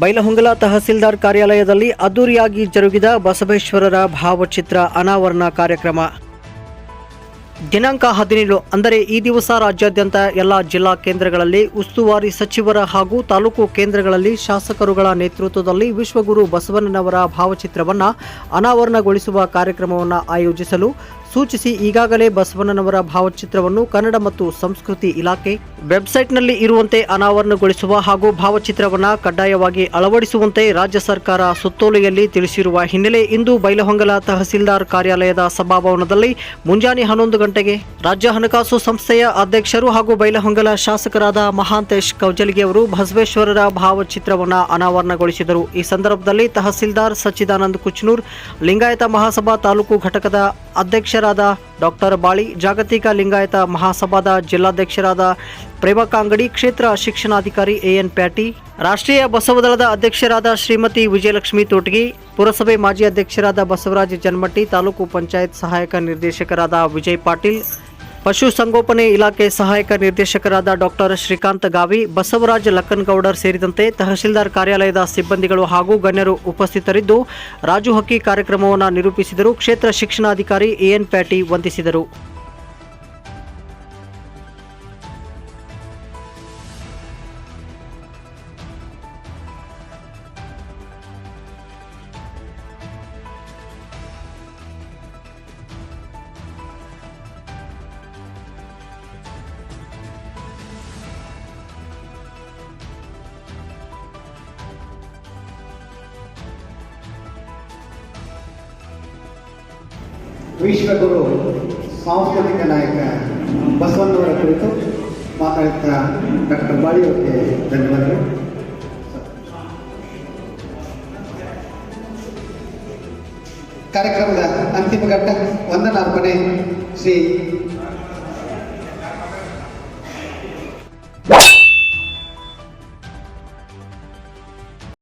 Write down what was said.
ಬೈಲಹೊಂಗಲ ತಹಸೀಲ್ದಾರ್ ಕಾರ್ಯಾಲಯದಲ್ಲಿ ಅದ್ದೂರಿಯಾಗಿ ಜರುಗಿದ ಬಸವೇಶ್ವರರ ಭಾವಚಿತ್ರ ಅನಾವರಣ ಕಾರ್ಯಕ್ರಮ. ದಿನಾಂಕ ಹದಿನೇಳು, ಅಂದರೆ ಈ ದಿವಸ ರಾಜ್ಯಾದ್ಯಂತ ಎಲ್ಲ ಜಿಲ್ಲಾ ಕೇಂದ್ರಗಳಲ್ಲಿ ಉಸ್ತುವಾರಿ ಸಚಿವರ ಹಾಗೂ ತಾಲೂಕು ಕೇಂದ್ರಗಳಲ್ಲಿ ಶಾಸಕರುಗಳ ನೇತೃತ್ವದಲ್ಲಿ ವಿಶ್ವಗುರು ಬಸವಣ್ಣನವರ ಭಾವಚಿತ್ರವನ್ನು ಅನಾವರಣಗೊಳಿಸುವ ಕಾರ್ಯಕ್ರಮವನ್ನು ಆಯೋಜಿಸಲು ಸೂಚಿಸಿ ಈಗಾಗಲೇ ಬಸವಣ್ಣನವರ ಭಾವಚಿತ್ರವನ್ನು ಕನ್ನಡ ಮತ್ತು ಸಂಸ್ಕೃತಿ ಇಲಾಖೆ ವೆಬ್ಸೈಟ್ನಲ್ಲಿ ಇರುವಂತೆ ಅನಾವರಣಗೊಳಿಸುವ ಹಾಗೂ ಭಾವಚಿತ್ರವನ್ನು ಕಡ್ಡಾಯವಾಗಿ ಅಳವಡಿಸುವಂತೆ ರಾಜ್ಯ ಸರ್ಕಾರ ಸುತ್ತೋಲೆಯಲ್ಲಿ ತಿಳಿಸಿರುವ ಹಿನ್ನೆಲೆ ಇಂದು ಬೈಲಹೊಂಗಲ ತಹಸೀಲ್ದಾರ್ ಕಾರ್ಯಾಲಯದ ಸಭಾಭವನದಲ್ಲಿ ಮುಂಜಾನೆ ಹನ್ನೊಂದು ಗಂಟೆಗೆ ರಾಜ್ಯ ಹಣಕಾಸು ಸಂಸ್ಥೆಯ ಅಧ್ಯಕ್ಷರು ಹಾಗೂ ಬೈಲಹೊಂಗಲ ಶಾಸಕರಾದ ಮಹಾಂತೇಶ್ ಕೌಜಲಿಗೆ ಅವರು ಬಸವೇಶ್ವರರ ಭಾವಚಿತ್ರವನ್ನು ಅನಾವರಣಗೊಳಿಸಿದರು. ಈ ಸಂದರ್ಭದಲ್ಲಿ ತಹಸೀಲ್ದಾರ್ ಸಚ್ಚಿದಾನಂದ್ ಕುಚ್ನೂರ್, ಲಿಂಗಾಯತ ಮಹಾಸಭಾ ತಾಲೂಕು ಘಟಕದ ಅಧ್ಯಕ್ಷರಾದ ಡಾಕ್ಟರ್ ಬಾಳಿ, ಜಾಗತಿಕ ಲಿಂಗಾಯತ ಮಹಾಸಭಾದ ಜಿಲ್ಲಾಧ್ಯಕ್ಷರಾದ ಪ್ರೇಮಕ ಅಂಗಡಿ, ಕ್ಷೇತ್ರ ಶಿಕ್ಷಣಾಧಿಕಾರಿ ಎಎನ್ ಪ್ಯಾಟಿ, ರಾಷ್ಟ್ರೀಯ ಬಸವದಳದ ಅಧ್ಯಕ್ಷರಾದ ಶ್ರೀಮತಿ ವಿಜಯಲಕ್ಷ್ಮಿ ತೋಟಗಿ, ಪುರಸಭೆ ಮಾಜಿ ಅಧ್ಯಕ್ಷರಾದ ಬಸವರಾಜ ಜನ್ಮಟ್ಟಿ, ತಾಲೂಕು ಪಂಚಾಯತ್ ಸಹಾಯಕ ನಿರ್ದೇಶಕರಾದ ವಿಜಯ್ ಪಾಟೀಲ್ ಪಶು ಸಂಗೋಪನೆ ಇಲಾಖೆ ಸಹಾಯಕ ನಿರ್ದೇಶಕರಾದ ಡಾಕ್ಟರ್ ಶ್ರೀಕಾಂತ್ ಗಾವಿ, ಬಸವರಾಜ್ ಲಕ್ಕನ್ಗೌಡರ್ ಸೇರಿದಂತೆ ತಹಶೀಲ್ದಾರ್ ಕಾರ್ಯಾಲಯದ ಸಿಬ್ಬಂದಿಗಳು ಹಾಗೂ ಗಣ್ಯರು ಉಪಸ್ಥಿತರಿದ್ದು, ರಾಜು ಹಕ್ಕಿ ಕಾರ್ಯಕ್ರಮವನ್ನು ನಿರೂಪಿಸಿದರು. ಕ್ಷೇತ್ರ ಶಿಕ್ಷಣಾಧಿಕಾರಿ ಎಎನ್ ಪ್ಯಾಟಿ ವಂದಿಸಿದರು. ವಿಶ್ವಗುರು ಸಾಂಸ್ಕೃತಿಕ ನಾಯಕ ಬಸವಣ್ಣವರ ಕುರಿತು ಮಾತಾಡುತ್ತಾ ಡಾಕ್ಟರ್ ಬಾಳಿ ಅವರಿಗೆ ಧನ್ಯವಾದಗಳು. ಕಾರ್ಯಕ್ರಮದ ಅಂತಿಮ ಘಟ್ಟ ವಂದನಾರ್ಪಣೆ ಶ್ರೀ